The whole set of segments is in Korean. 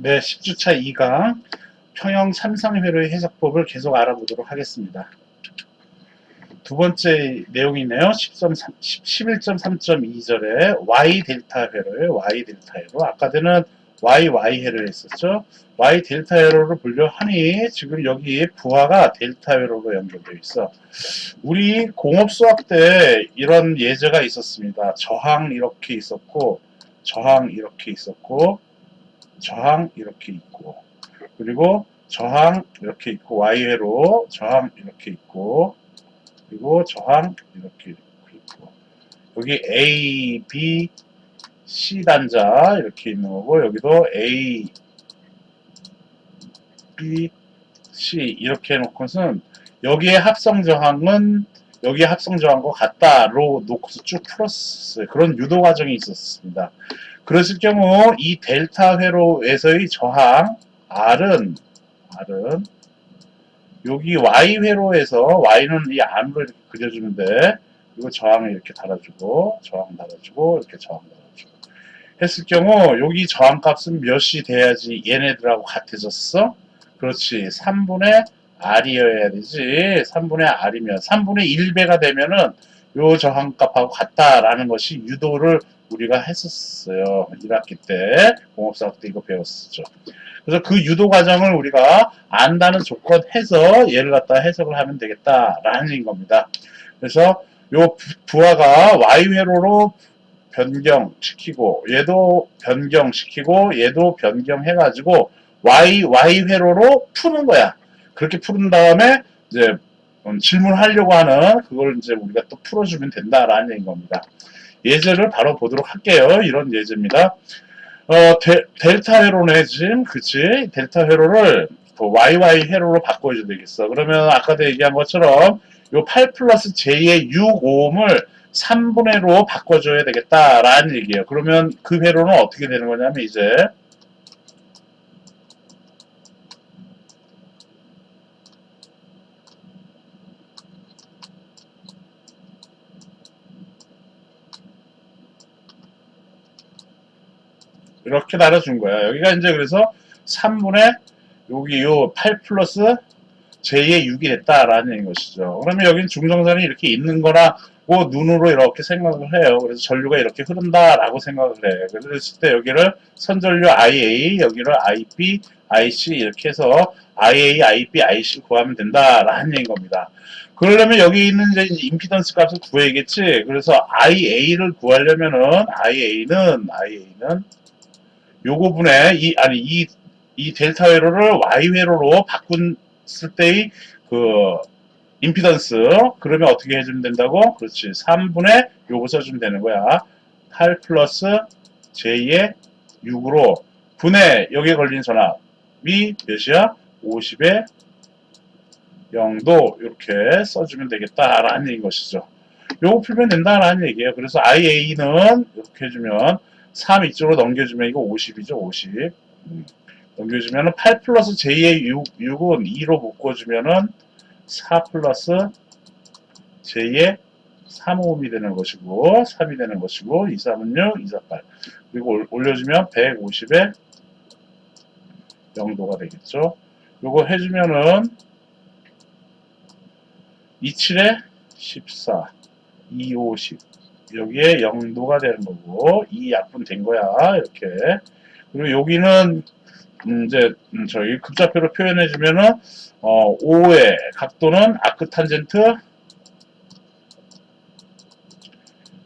네, 10주차 2강 평형 삼상회로의 해석법을 계속 알아보도록 하겠습니다. 두 번째 내용이네요. 11.3.2절에 y 델타 회로에 y 델타 회로. 아까 전에는 y y 회로 했었죠. y 델타 회로를 분류 하니 지금 여기 부하가 델타 회로로 연결되어 있어. 우리 공업 수학 때 이런 예제가 있었습니다. 저항 이렇게 있었고 저항 이렇게 있었고 저항 이렇게 있고 그리고 저항 이렇게 있고 y회로 저항 이렇게 있고 그리고 저항 이렇게 있고 여기 A, B, C 단자 이렇게 있는 거고 여기도 A, B, C 이렇게 해놓고선 여기에 합성 저항은 여기에 합성 저항과 같다로 놓고서 쭉 풀었어요. 그런 유도 과정이 있었습니다. 그랬을 경우 이 델타 회로에서의 저항 R은 R은 여기 Y 회로에서 Y는 이 안으로 이렇게 돼. 그리고 저항을 이렇게 달아주고 저항 달아주고 이렇게 저항 달아주고 했을 경우 여기 저항 값은 몇이 돼야지 얘네들하고 같아졌어? 그렇지 3분의 R이어야 되지 3분의 R이면 3분의 1배가 되면은 요 저항값하고 같다라는 것이 유도를 우리가 했었어요. 1학기 때 공업사학 때 이거 배웠었죠. 그래서 그 유도 과정을 우리가 안다는 조건 해서 얘를 갖다 해석을 하면 되겠다라는 겁니다. 그래서 요 부- 부하가 y회로로 변경시키고 얘도 변경시키고 얘도 변경해가지고 y y회로로 푸는 거야. 그렇게 푸른 다음에 이제 음, 질문하려고 하는 그걸 이제 우리가 또 풀어주면 된다라는 얘기인 겁니다. 예제를 바로 보도록 할게요. 이런 예제입니다. 어, 데, 델타 회로네, 지금. 그치? 델타 회로를 또 YY 회로로 바꿔야 되겠어. 그러면 아까도 얘기한 것처럼 요 8 플러스 J의 6옴을 3분의 로 바꿔줘야 되겠다라는 얘기예요. 그러면 그 회로는 어떻게 되는 거냐면 이제 이렇게 달아준 거야. 여기가 이제 그래서 3분의 여기 요 8 플러스 J의 6이 됐다라는 것이죠. 그러면 여기는 중정선이 이렇게 있는 거나 고 눈으로 이렇게 생각을 해요. 그래서 전류가 이렇게 흐른다라고 생각을 해. 그랬을 때 여기를 선전류 IA, 여기를 IB, IC 이렇게 해서 IA, IB, IC 구하면 된다라는 얘기인 겁니다. 그러려면 여기 있는 이제 임피던스 값을 구해야겠지. 그래서 IA를 구하려면은 IA는 IA는 요거 분의 이 아니 이, 이 델타 회로를 y 회로로 바꾼을 때의 그 임피던스 그러면 어떻게 해주면 된다고? 그렇지 3분의 요거 써주면 되는 거야 8 플러스 j의 6으로 분의 여기에 걸린 전압이 몇이야? 50의 0도 이렇게 써주면 되겠다라는 얘기인 것이죠 요거 풀면 된다라는 얘기예요 그래서 IA는 이렇게 해주면 3 이쪽으로 넘겨주면 이거 50이죠, 50. 음, 넘겨주면은 8 플러스 J의 6, 6은 2로 묶어주면은 4 플러스 J의 3호음이 되는 것이고, 3이 되는 것이고, 2, 3은 6, 2, 4, 8. 그리고 올- 올려주면 150에 0도가 되겠죠. 요거 해주면은 27에 14, 2, 50. 여기에 0도가 되는 거고 이 약분 된 거야 이렇게. 그리고 여기는 음, 이제 음, 저희 급좌표로 표현해 주면은 어, 5의 각도는 아크 탄젠트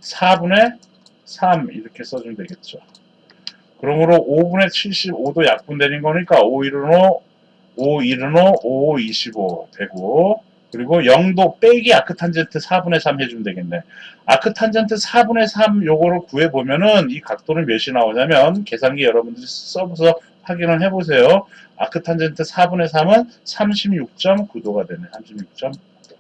4분의 3 이렇게 써주면 되겠죠. 그러므로 5분의 75도 약분되는 거니까 5 1은 5 5 1은 5 5 25 되고 그리고 0도 빼기 아크 탄젠트 4분의 3 해주면 되겠네 아크 탄젠트 4분의 3 요거를 구해보면은 이 각도는 몇이 나오냐면 계산기 여러분들이 써서 확인을 해보세요. 아크 탄젠트 4분의 3은 36.9도가 되네. 36.9도.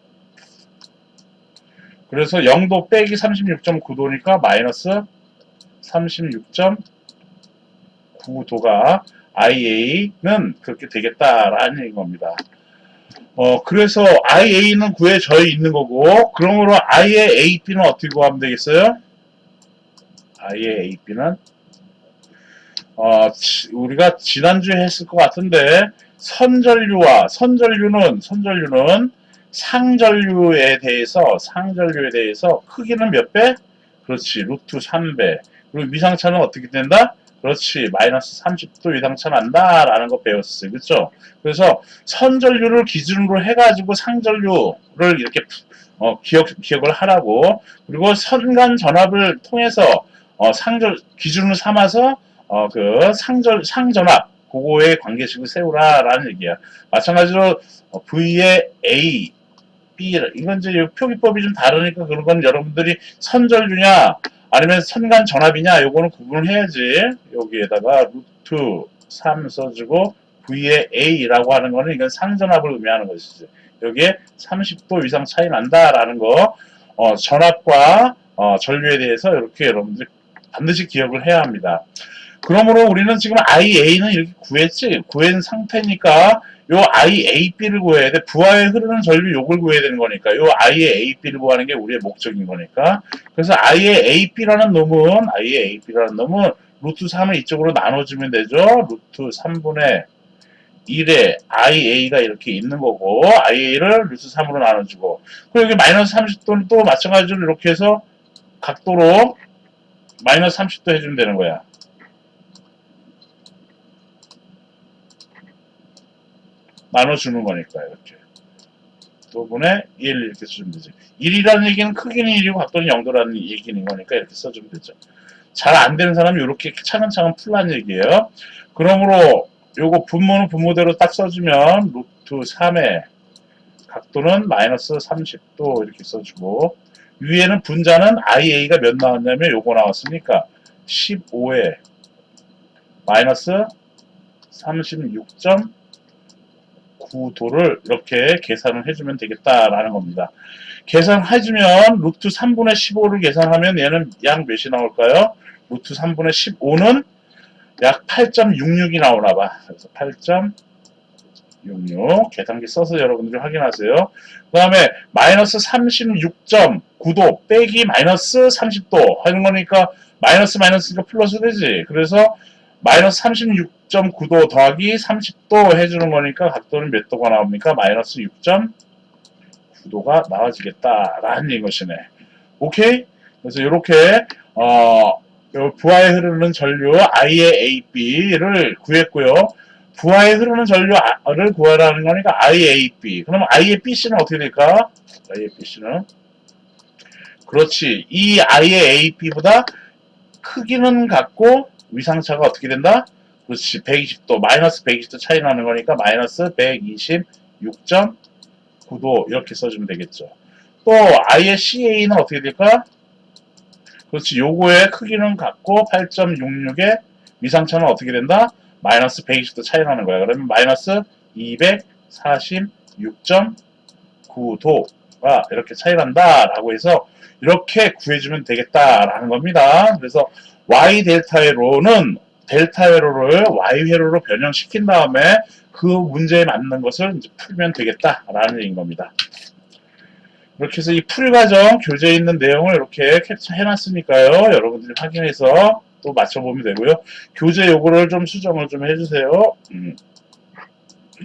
그래서 0도 빼기 36.9도니까 마이너스 36.9도가 IA는 그렇게 되겠다라는 겁니다. 어, 그래서 IA는 구해져 있는 거고, 그러므로 I의 AB는 어떻게 구하면 되겠어요? I의 AB는 어, 지- 우리가 지난주에 했을 것 같은데 선전류와 선전류는 선전류는 상전류에 대해서 상전류에 대해서 크기는 몇 배? 그렇지 루트 3배 그리고 위상차는 어떻게 된다? 그렇지 마이너스 30도 위상차 난다 라는 거 배웠어요 그렇죠? 그래서 선전류를 기준으로 해가지고 상전류를 이렇게 어, 기억 기억을 하라고 그리고 선간 전압을 통해서 어, 상전 기준을 삼아서 어, 그 상전 상전압 그거의 관계식을 세우라라는 얘기야. 마찬가지로 어, V의 A, B 이건 이제 이 표기법이 좀 다르니까 그런 건 여러분들이 선절류냐 아니면 선간 전압이냐 요거는 구분을 해야지. 여기에다가 루트 3 써주고 V의 A라고 하는 거는 이건 상전압을 의미하는 것이지. 여기에 30도 이상 차이 난다라는 거 어, 전압과 어, 전류에 대해서 이렇게 여러분들이 반드시 기억을 해야 합니다. 그러므로 우리는 지금 IA는 이렇게 구했지. 구한 상태니까 요 IAB를 구해야 돼. 부하에 흐르는 전류 요걸 구해야 되는 거니까. 요 IAB를 구하는 게 우리의 목적인 거니까. 그래서 IAB라는 놈은 IAB라는 놈은 루트 3을 이쪽으로 나눠주면 되죠. 루트 3분의 1에 IA가 이렇게 있는 거고 IA를 루트 3으로 나눠주고 그리고 여기 마이너스 30도는 또 마찬가지로 이렇게 해서 각도로 마이너스 30도 해주면 되는 거야. 나눠주는 거니까 이렇게. 두 분의 1 이렇게 써주면 되죠. 1이라는 얘기는 크기는 1이고 각도는 0도라는 얘기인 거니까 이렇게 써주면 되죠. 잘 안 되는 사람은 이렇게 차근차근 풀라는 얘기예요. 그러므로 요거 분모는 분모대로 딱 써주면 루트 3의 각도는 마이너스 30도 이렇게 써주고 위에는 분자는 IA가 몇 나왔냐면 요거 나왔으니까 15에 마이너스 36 점 9도를 이렇게 계산을 해주면 되겠다라는 겁니다. 계산해주면 루트 3분의 15를 계산하면 얘는 약 몇이 나올까요? 루트 3분의 15는 약 8.66이 나오나 봐. 그래서 8.66 계산기 써서 여러분들이 확인하세요. 그 다음에 마이너스 36.9도 빼기 마이너스 30도 하는 거니까 마이너스 마이너스니까 플러스 되지. 그래서 마이너스 36.9도 더하기 30도 해주는 거니까 각도는 몇 도가 나옵니까? 마이너스 6.9도가 나와지겠다라는 이것이네. 오케이? 그래서 이렇게 어, 요 부하에 흐르는 전류 IAB를 구했고요. 부하에 흐르는 전류를 구하라는 거니까 IAB. 그러면 IABC는 어떻게 될까? IABC는 그렇지. 이 IAB보다 크기는 같고 위상차가 어떻게 된다? 그렇지. 120도, 마이너스 120도 차이 나는 거니까 마이너스 126.9도 이렇게 써주면 되겠죠. 또 아예 CA는 어떻게 될까? 그렇지. 요거의 크기는 같고 8.66의 위상차는 어떻게 된다? 마이너스 120도 차이 나는 거야. 그러면 마이너스 246.9도가 이렇게 차이 난다 라고 해서 이렇게 구해주면 되겠다라는 겁니다. 그래서 y 델타 회로는 델타 회로를 y 회로로 변형시킨 다음에 그 문제에 맞는 것을 이제 풀면 되겠다라는 얘기인 겁니다. 이렇게 해서 이 풀과정 교재에 있는 내용을 이렇게 캡처해 놨으니까요. 여러분들이 확인해서 또 맞춰보면 되고요. 교재 요거를 좀 수정을 좀 해주세요. 음.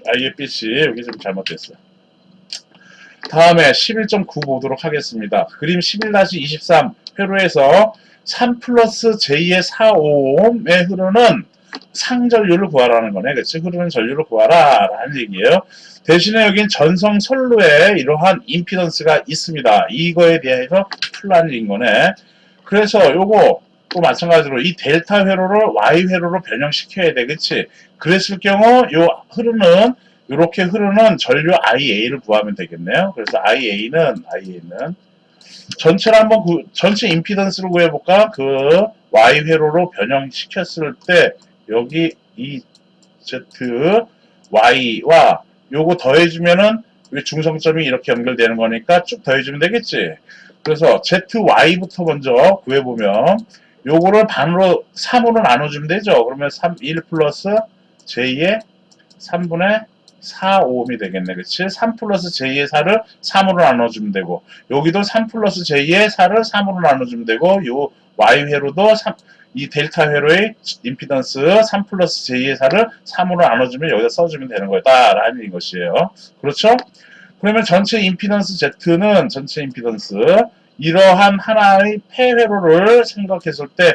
IFBC 여기 좀 잘못됐어요. 다음에 11.9 보도록 하겠습니다. 그림 11-23 회로에서 3 플러스 J의 4옴에 흐르는 상전류를 구하라는 거네. 그치? 흐르는 전류를 구하라. 라는 얘기예요. 대신에 여긴 전성 선로에 이러한 임피던스가 있습니다. 이거에 대해서 얘기인 거네. 그래서 요거 또 마찬가지로 이 델타 회로를 Y 회로로 변형시켜야 돼. 그치? 그랬을 경우 요 흐르는 이렇게 흐르는 전류 IA를 구하면 되겠네요. 그래서 IA는 IA는 전체를 한번 구, 전체 임피던스를 구해볼까? 그 Y 회로로 변형시켰을 때 여기 이 Z Y와 요거 더해주면은 이 중성점이 이렇게 연결되는 거니까 쭉 더해주면 되겠지. 그래서 ZY부터 먼저 구해보면 요거를 반으로 3으로 나눠주면 되죠. 그러면 3, 1 플러스 J의 3분의 4, 5옴이 되겠네. 그치? 3 플러스 J의 4를 3으로 나눠주면 되고, 여기도 3 플러스 J의 4를 3으로 나눠주면 되고, 요 Y 회로도 3, 이 델타 회로의 임피던스 3 플러스 J의 사를 3으로 나눠주면 여기다 써주면 되는 거다 라는 것이에요. 그렇죠? 그러면 전체 임피던스 Z는 전체 임피던스 이러한 하나의 폐회로를 생각했을 때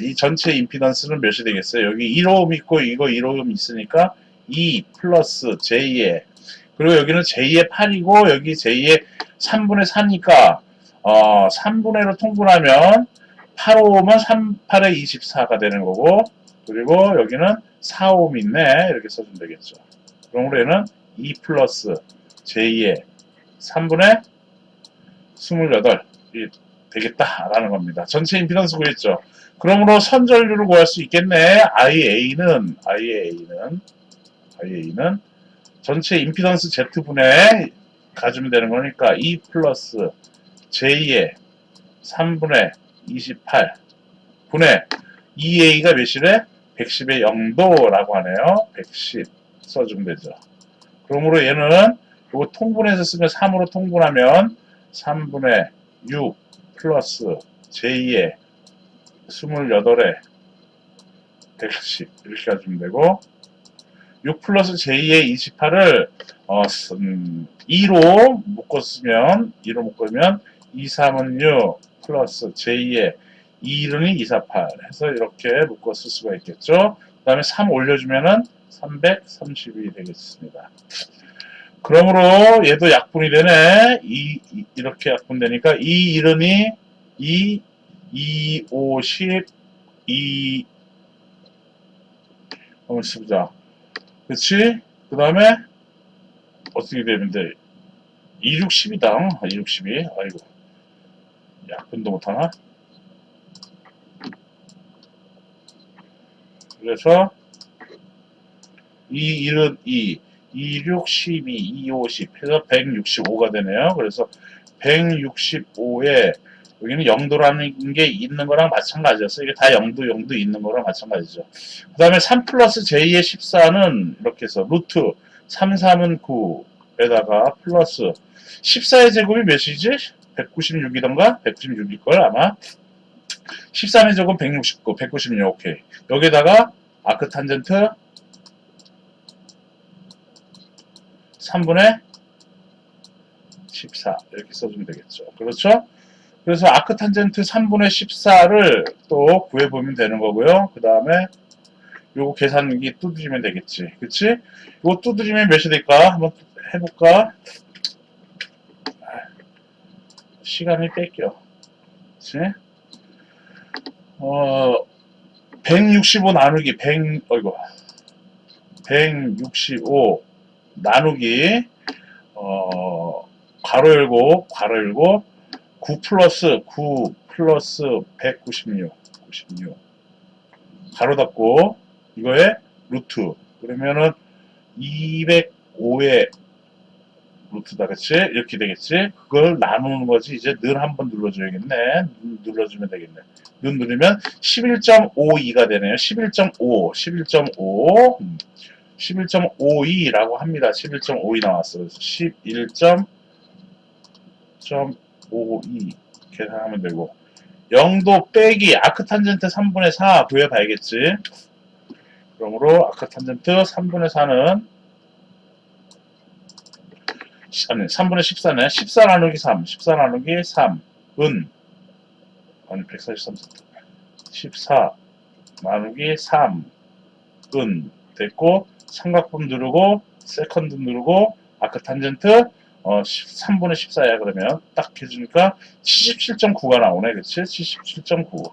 이 전체 임피던스는 몇이 되겠어요? 여기 1옴 있고 이거 1옴 있으니까 2 플러스 J의 그리고 여기는 J의 8이고 여기 J의 3분의 4니까 어, 3분의로 통분하면 8옴은 3, 8의 24가 되는 거고 그리고 여기는 4옴 있네 이렇게 써주면 되겠죠. 그러므로 얘는 2 플러스 J의 3분의 28이 되겠다라는 겁니다. 전체 임피던스 구했죠. 그러므로 선전류를 구할 수 있겠네. IA는 IA는 IA는 전체 임피던스 Z분의 가주면 되는 거니까 2 플러스 J의 3분의 28 분의 EA가 몇이래? 110의 0도라고 하네요. 110 써주면 되죠. 그러므로 얘는 이거 통분해서 쓰면 3으로 통분하면 3분의 6 플러스 J의 28에 110 이렇게 가주면 되고 6 플러스 J의 28을 어, 음, 2로 묶었으면 2로 묶으면 2, 3은 6 플러스 J의 2는 2, 4, 8 해서 이렇게 묶었을 수가 있겠죠. 그 다음에 3 올려주면은 332 되겠습니다. 그러므로 얘도 약분이 되네. 이, 이- 이렇게 약분되니까 이 이름이 2, 2, 5, 10, 2 한번 쓰자. 그치? 그 다음에 어떻게 되면 돼? 2, 6, 10이다. 2, 6, 12. 아이고. 약분도 못하나? 그래서 2, 1은 2, 2, 6, 12, 2, 50 해서 165가 되네요. 그래서 165에 여기는 0도라는 게 있는 거랑 마찬가지였어요. 이게 다 0도, 0도 있는 거랑 마찬가지죠. 그 다음에 3 플러스 J의 14는 이렇게 해서 루트 3, 3은 9에다가 플러스 14의 제곱이 몇이지? 196이던가? 196일걸 아마 13의 제곱은 169, 196 오케이 여기다가 아크 탄젠트 3분의 14 이렇게 써주면 되겠죠. 그렇죠? 그래서 아크 탄젠트 3분의 14를 또 구해보면 되는 거고요. 그 다음에 요거 계산기 두드리면 되겠지. 그치? 요거 두드리면 몇이 될까? 한번 해볼까? 시간이 뺏겨. 그치? 어, 165 나누기 100, 어이구. 165 나누기, 어, 괄호 열고, 괄호 열고, 9 플러스 9 플러스 196, 96. 가로 닫고, 이거에 루트. 그러면은 205의 루트다, 그치? 이렇게 되겠지? 그걸 나누는 거지. 이제 늘 한 번 눌러줘야겠네. 눈 눌러주면 되겠네. 눈 누르면 11.52가 되네요. 11.5, 11.5, 음, 11.52라고 합니다. 11.52 나왔어요. 그 래서 11.52 계산하면 되고 0도 빼기 아크탄젠트 3분의 4 구해봐야겠지. 그러므로 아크탄젠트 3분의 4는 아니 3분의 14네. 14 나누기 3, 14 나누기 3은 아니 143 14 나누기 3은 됐고 삼각분 누르고 세컨드 누르고 아크 탄젠트 어 3분의 14야 그러면. 딱 해주니까 77.9가 나오네 그치? 77.9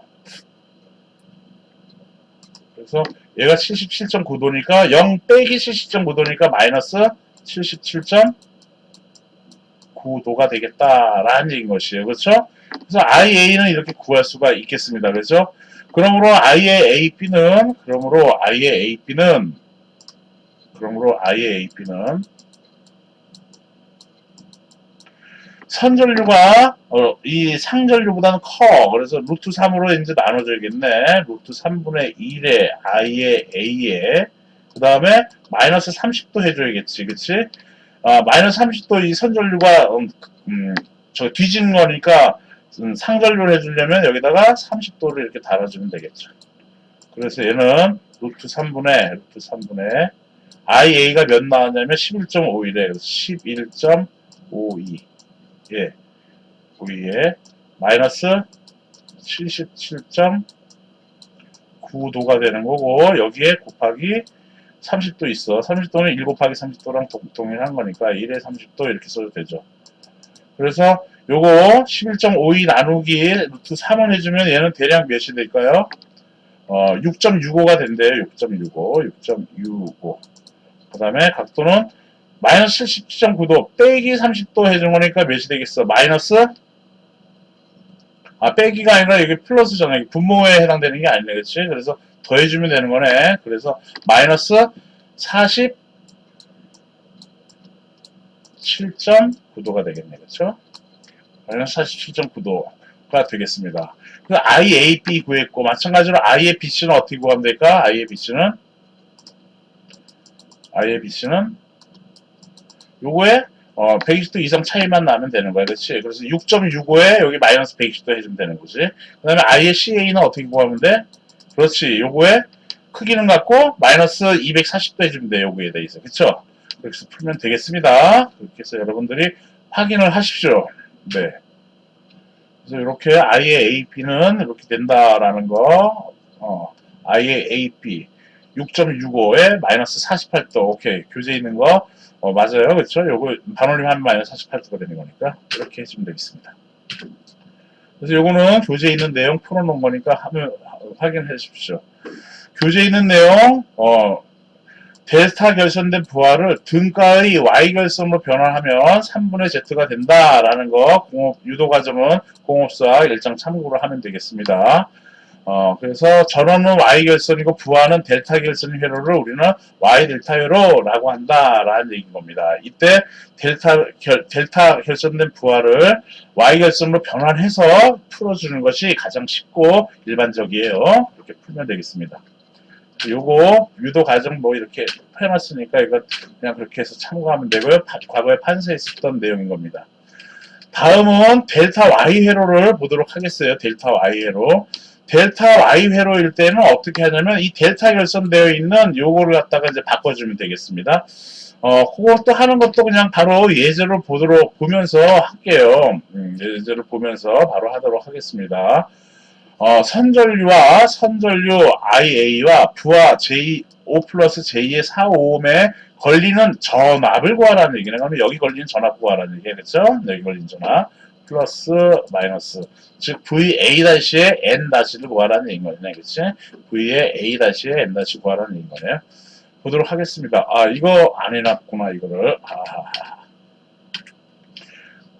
그래서 얘가 77.9도니까 0 빼기 77.9도니까 마이너스 77.9도가 되겠다라는 얘기인 것이에요. 그렇죠? 그래서 IA는 이렇게 구할 수가 있겠습니다. 그렇죠? 그러므로 I의 AP는 그러므로 I의 AP는 그러므로 I의 AP는 선전류가 어, 이 상전류보다는 커. 그래서 루트 3으로 이제 나눠줘야겠네. 루트 3분의 1의 I의 A에 그 다음에 마이너스 30도 해줘야겠지. 그치? 아, 마이너스 30도 이 선전류가 음, 음, 저 뒤지는 거니까 음, 상전료를 해주려면 여기다가 30도를 이렇게 달아주면 되겠죠. 그래서 얘는 루트 3분의 루트 3분의 IA가 몇 나왔냐면 11.51에 그래서 11.52 예 52에 마이너스 77.9도가 되는 거고 여기에 곱하기 30도 있어 30도는 1 곱하기 30도랑 동일한 거니까 1에 30도 이렇게 써도 되죠 그래서 요거 11.52 나누기 루트 3을 해주면 얘는 대략 몇이 될까요? 어, 6.65가 된대요. 6.65, 6.65. 그 다음에 각도는 마이너스 77.9도 빼기 30도 해준 거니까 몇이 되겠어? 마이너스 아 빼기가 아니라 이게 플러스잖아. 이게 분모에 해당되는 게 아니네, 그렇지? 그래서 더해주면 되는 거네. 그래서 마이너스 47.9도가 되겠네, 그렇죠? 마이너스 47.9도가 되겠습니다. 그 IAB 구했고 마찬가지로 I의 BC는 어떻게 구하면 될까? I의 BC는 I의 BC는 요거에 어, 120도 이상 차이만 나면 되는 거야, 그렇지? 그래서 6.65에 여기 마이너스 120도 해주면 되는 거지. 그 다음에 I의 CA는 어떻게 구하면 돼? 그렇지. 요거에 크기는 같고 마이너스 240도 해주면 돼, 요거에 대해서. 그쵸? 그렇게 해서 풀면 되겠습니다. 그렇게 해서 여러분들이 확인을 하십시오. 네. 그래서 이렇게 I의 AP는 이렇게 된다라는 거, 어, I의 AP 6.65에 마이너스 48도, 오케이. 교재 있는 거, 어, 맞아요. 그렇죠? 요거 반올림 하면 마이너스 48도가 되는 거니까 이렇게 해주면 되겠습니다. 그래서 요거는 교재에 있는 내용 풀어놓은 거니까 하면 확인해 주십시오. 교재에 있는 내용, 어, 델타 결선된 부하를 등가의 y 결선으로 변환하면 3분의 z가 된다라는 거 공업 유도 과정은 공업수학 일장 참고로 하면 되겠습니다. 어, 그래서 전원은 y 결선이고 부하는 델타 결선 회로를 우리는 y 델타 회로라고 한다라는 얘기인 겁니다. 이때 델타 결, 델타 결선된 부하를 y 결선으로 변환해서 풀어주는 것이 가장 쉽고 일반적이에요. 이렇게 풀면 되겠습니다. 요거 유도 과정 뭐 이렇게 해놨으니까 이거 그냥 그렇게 해서 참고하면 되고요. 파- 과거에 판서했었던 내용인 겁니다. 다음은 델타 Y 회로를 보도록 하겠어요. 델타 Y 회로. 델타 Y 회로일 때는 어떻게 하냐면 이 델타 결선되어 있는 요거를 갖다가 이제 바꿔주면 되겠습니다. 어, 그것도 하는 것도 그냥 바로 예제를 보도록 보면서 할게요. 음, 예제를 보면서 바로 하도록 하겠습니다. 어, 선전류와 선전류 IA와 부하 J, O 플러스 J의 4, 5옴에 걸리는 전압을 구하라는 얘기네. 그러면 여기 걸리는 전압 구하라는 얘기겠죠? 여기 걸리는 전압. 플러스, 마이너스. 즉, VA-의 N-를 구하라는 얘기인 거네. 그치? V의 A-의 N- 구하라는 얘기인 거네요. 보도록 하겠습니다. 아, 이거 안 해놨구나, 이거를. 아하하.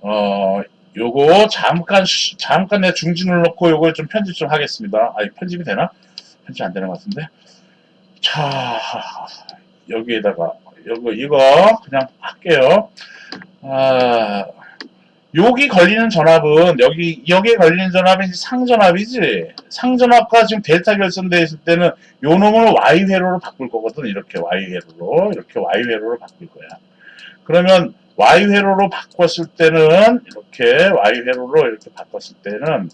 어, 요거 잠깐 쉬- 잠깐 내 중진을 넣고 요걸 좀 편집 좀 하겠습니다. 아니 편집이 되나? 편집 안 되는 것 같은데. 자 여기에다가 요거 이거 그냥 할게요. 아 여기 걸리는 전압은 여기 여기에 걸리는 전압이 상전압이지. 상전압과 지금 델타 결선돼 있을 때는 요 놈을 y 회로로 바꿀 거거든. 이렇게 y 회로로 이렇게 y 회로로 바꿀 거야. 그러면 y 회로로 바꿨을 때는 이렇게 y 회로로 이렇게 바꿨을 때는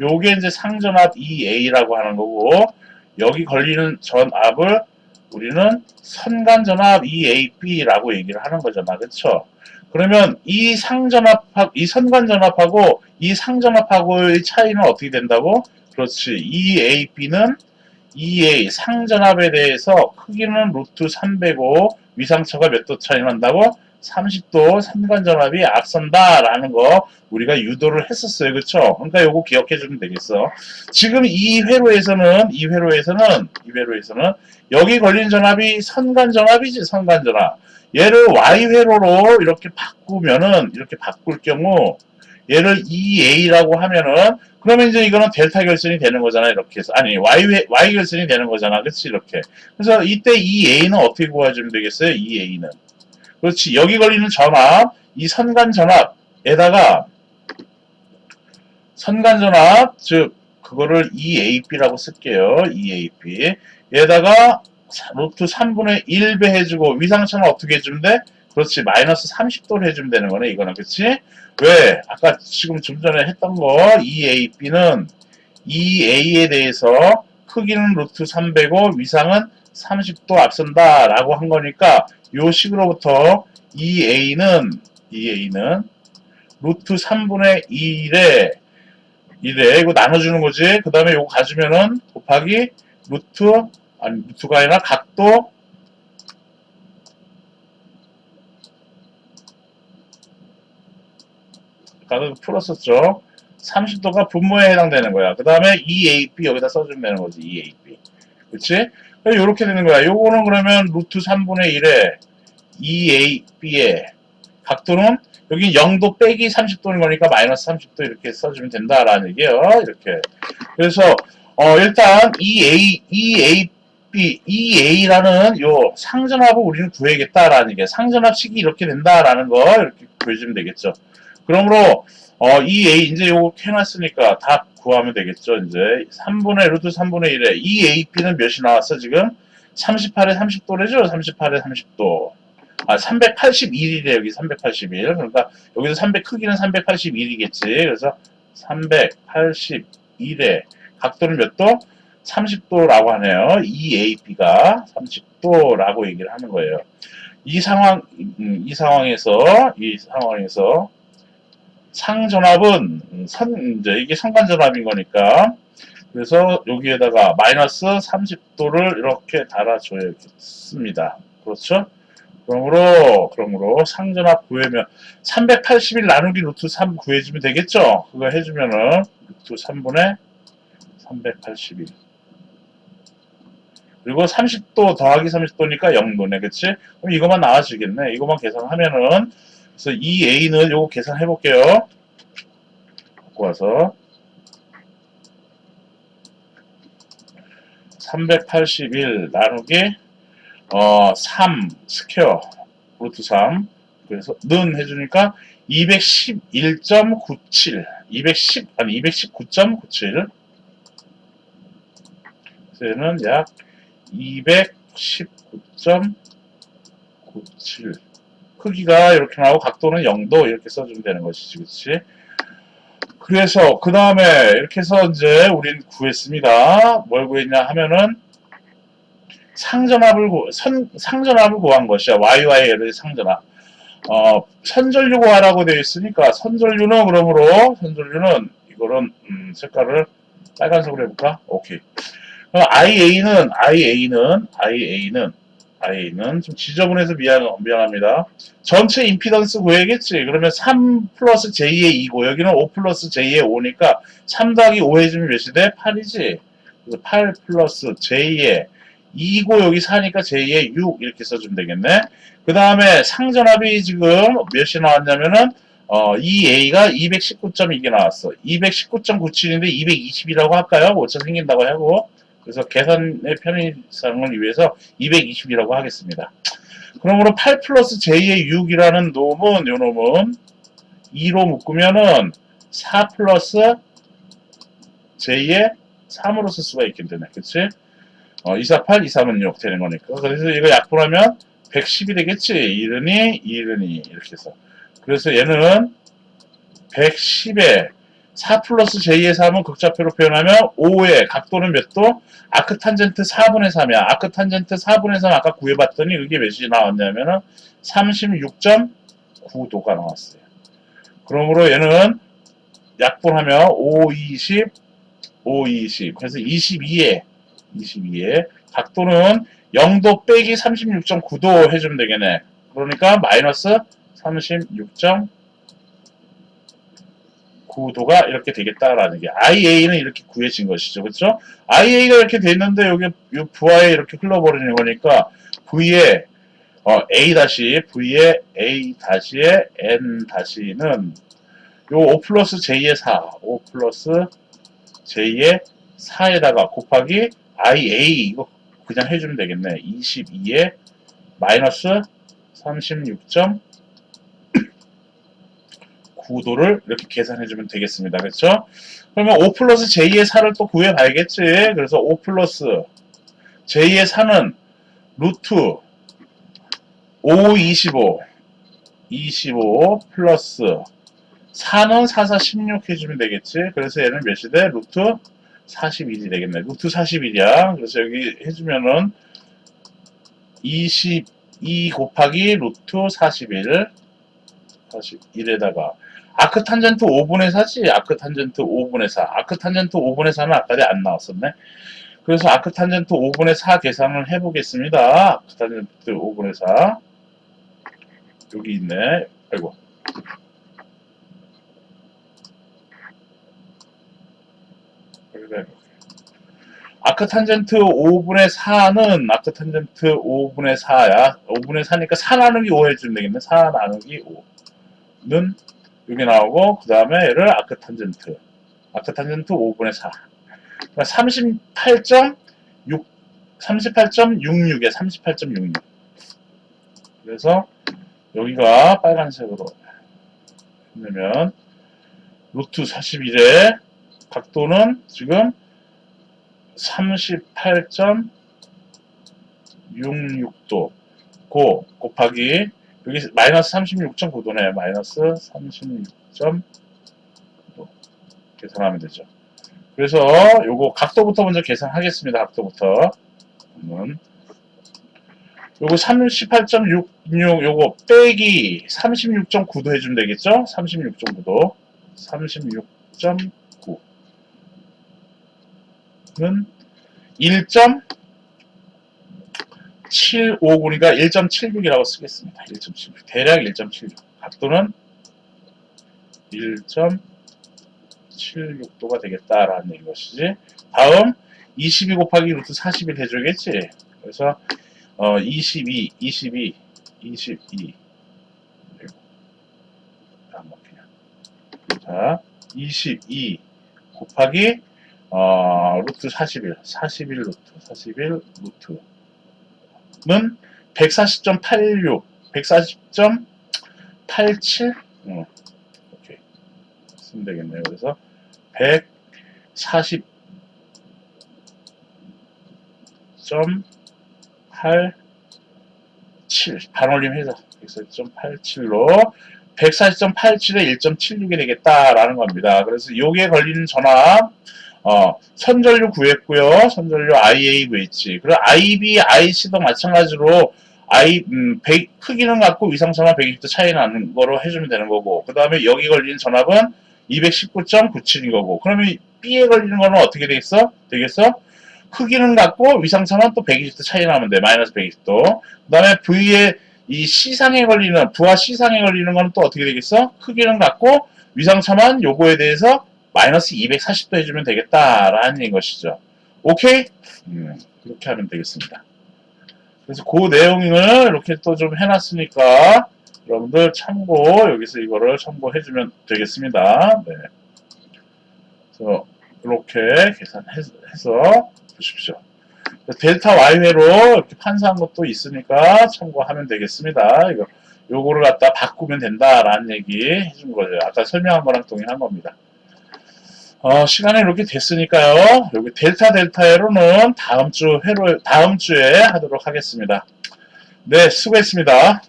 요게 이제 상전압 EA라고 하는 거고 여기 걸리는 전압을 우리는 선간전압 EAB라고 얘기를 하는 거잖아. 그쵸? 그러면 이 상전압, 이 선간전압하고 이 상전압하고의 차이는 어떻게 된다고? 그렇지. EAB는 EA 상전압에 대해서 크기는 루트 300고 위상처가 몇 도 차이 난다고? 30도 삼간전압이 앞선다라는 거 우리가 유도를 했었어요. 그쵸? 그러니까 요거 기억해 주면 되겠어. 지금 이 회로에서는 이 회로에서는 이 회로에서는 여기 걸린 전압이 선간전압이지 선간전압. 얘를 y 회로로 이렇게 바꾸면은 이렇게 바꿀 경우 얘를 EA라고 하면은 그러면 이제 이거는 델타 결선이 되는 거잖아 이렇게 해서. 아니 y 회- y 결선이 되는 거잖아. 그렇지 이렇게. 그래서 이때 EA는 어떻게 구해주면 되겠어요? EA는. 그렇지. 여기 걸리는 전압 이 선간 전압에다가 선간 전압 즉 그거를 EAP라고 쓸게요. EAP 얘다가 루트 3분의 1배 해주고 위상차는 어떻게 해주면 돼? 그렇지. 마이너스 30도를 해주면 되는 거네, 이거는. 그치? 왜? 아까 지금 좀 전에 했던 거, 2AB는 2A에 대해서 크기는 루트 300고 위상은 30도 앞선다 라고 한 거니까 요 식으로부터 2A는 2A는 루트 3분의 2에 1에 이거 나눠주는 거지. 그 다음에 요거 가주면은 곱하기 루트 아니 루트가 아니라 각도 각도 풀었었죠. 30도가 분모에 해당되는 거야. 그 다음에 EAB 여기다 써주면 되는 거지. EAB. 그치? 이렇게 되는 거야. 요거는 그러면 루트 3분의 1에 EAB의 각도는 여기 0도 빼기 30도인 거니까 마이너스 30도 이렇게 써주면 된다라는 얘기예요. 이렇게. 그래서 어 일단 EA, EAB, EA라는 요 상전합을 우리는 구해야겠다라는 얘기예요. 상전합식이 이렇게 된다라는 거 이렇게 구해주면 되겠죠. 그러므로 어 EA 이제 요거 해놨으니까 다 구하면 되겠죠. 이제 3분의 루트 3분의 1에 EAB는 몇이 나왔어 지금? 38에 30도래죠. 38에 30도. 아, 381이래, 여기 381. 그러니까, 여기서 300, 크기는 381이겠지. 그래서, 381에, 각도는 몇 도? 30도라고 하네요. EAB가 30도라고 얘기를 하는 거예요. 이 상황, 음, 이 상황에서, 이 상황에서, 상전압은, 음, 선, 이제 이게 상관전압인 거니까, 그래서 여기에다가 마이너스 30도를 이렇게 달아줘야겠습니다. 그렇죠? 그러므로 그러므로 상전합 구해면 381 나누기 루트 3 구해주면 되겠죠? 그거 해주면은 루트 3분의 381 그리고 30도 더하기 30도니까 0도네 그치? 그럼 이것만 나와주겠네. 이것만 계산하면은 그래서 이 A는 요거 계산해 볼게요. 갖고 와서. 381 나누기 어, 3 스퀘어 루트 3 그래서 는 해주니까 211.97 210 아니 219.97 그래서 얘는 약 219.97 크기가 이렇게 나오고 각도는 0도 이렇게 써주면 되는 것이지 그치 그래서 그 다음에 이렇게 해서 이제 우린 구했습니다 뭘 구했냐 하면은 상전압을 구, 선, 상전압을 구한 것이야. YYL의 상전압. 어, 선전류 구하라고 되어 있으니까 선전류는 그러므로 선전류는 이거는 음, 색깔을 빨간색으로 해볼까? 오케이. 그럼 IA는 IA는 IA는 IA는 좀 지저분해서 미안 미안합니다. 전체 임피던스 구해야겠지. 그러면 3 플러스 J의 2고 여기는 5 플러스 J의 5니까 3 더하기 5 해주면 몇이 돼? 8이지. 그래서 8 플러스 J의 2고 여기 4니까 j2에 6 이렇게 써주면 되겠네. 그 다음에 상전압이 지금 몇이 나왔냐면은 어, 이 A가 219.2개 나왔어. 219.97인데 220이라고 할까요? 5천 생긴다고 하고 그래서 계산의 편의성을 위해서 220이라고 하겠습니다. 그러므로 8 플러스 J의 6이라는 놈은 요 놈은 2로 묶으면은 4 플러스 J의 3으로 쓸 수가 있겠네. 그치? 어, 248, 236 6 되는 거니까. 그래서 이거 약분하면 110이 되겠지. 1은이, 2은이 이렇게 해서. 그래서 얘는 110에 4 플러스 J의 3은 극좌표로 표현하면 5의 각도는 몇 도? 아크 탄젠트 4분의 3이야. 아크 탄젠트 4분의 3 아까 구해봤더니 그게 몇이 나왔냐면은 36.9도가 나왔어요. 그러므로 얘는 약분하면 5, 20, 5, 20. 그래서 22에 22에 각도는 0도 빼기 36.9도 해주면 되겠네. 그러니까 마이너스 36.9 도가 이렇게 되겠다라는 게 IA는 이렇게 구해진 것이죠. 그렇죠? IA가 이렇게 됐는데 여기 이 부하에 이렇게 흘러버리는 거니까 V에 어, A 다시 V에 A 다시에 N 다시는 요 5 플러스 J의 4, 5 플러스 J의 4에다가 곱하기 IA 이거 그냥 해주면 되겠네. 22에 마이너스 36.9도를 이렇게 계산해주면 되겠습니다. 그렇죠? 그러면 5 플러스 J의 4를 또 구해봐야겠지. 그래서 5 플러스 J의 4는 루트 5, 25 25 플러스 4는 4, 4, 16 해주면 되겠지. 그래서 얘는 몇이 돼? 루트 41이 되겠네. 루트 41이야. 그래서 여기 해주면은 22 곱하기 루트 41 41에다가 아크 탄젠트 5분의 4지? 아크 탄젠트 5분의 4. 아크 탄젠트 5분의 4는 아까 안 나왔었네. 그래서 아크 탄젠트 5분의 4 계산을 해보겠습니다. 아크 탄젠트 5분의 4. 여기 있네. 아이고. 이렇게. 아크 탄젠트 5분의 4는 아크 탄젠트 5분의 4야. 5분의 4니까 4 나누기 5 해주면 되겠네. 4 나누기 5는 여기 나오고 그 다음에 얘를 아크 탄젠트. 아크 탄젠트 5분의 4. 38.6 38.66이야. 38.66. 그래서 여기가 빨간색으로 해놓으면 루트 41의 각도는 지금 38.66도 고 곱하기 여기 마이너스 36.9도네. 마이너스 36.9도. 계산하면 되죠. 그래서 요거 각도부터 먼저 계산하겠습니다. 각도부터. 그러면 요거 38.66 요거 빼기 36.9도 해주면 되겠죠? 36.9도. 36.9는 1.759니까 1.76이라고 쓰겠습니다. 1.76 대략 1.76 각도는 1.76도가 되겠다라는 얘기 것이지. 다음 22 곱하기 루트 41 해줘야겠지. 그래서 어, 22, 22, 22. 안 먹히냐. 자, 22 곱하기, 어, 루트 41, 41 루트, 41 루트 는 140.86, 140.87, 어. 쓰면 되겠네요. 그래서 140. 8, 7 반올림 해서 140.87로 140.87에 1.76이 되겠다라는 겁니다. 그래서 요게 걸리는 전압 어, 선전류 구했고요. 선전류 IA 구했지. 그리고 IB, IC도 마찬가지로 I, 음, 100, 크기는 같고 위상차만 120도 차이 나는 거로 해주면 되는 거고 그 다음에 여기 걸리는 전압은 219.97인 거고 그러면 B에 걸리는 거는 어떻게 되겠어? 되겠어? 크기는 같고 위상차만 또 120도 차이 나면 돼. 마이너스 120도. 그 다음에 V의 이 C상에 걸리는, 부하 C상에 걸리는 거는 또 어떻게 되겠어? 크기는 같고 위상차만 요거에 대해서 마이너스 240도 해주면 되겠다라는 것이죠. 오케이? 음, 그렇게 하면 되겠습니다. 그래서 그 내용을 이렇게 또 좀 해놨으니까 여러분들 참고, 여기서 이거를 참고해주면 되겠습니다. 네. 그래서 이렇게 계산해서 보십시오. 델타 Y회로 이렇게 판사한 것도 있으니까 참고하면 되겠습니다. 이거, 요거를 갖다 바꾸면 된다라는 얘기 해준 거죠. 아까 설명한 거랑 동일한 겁니다. 어, 시간이 이렇게 됐으니까요. 여기 델타 델타 회로는 다음 주 회로, 다음 주에 하도록 하겠습니다. 네, 수고했습니다.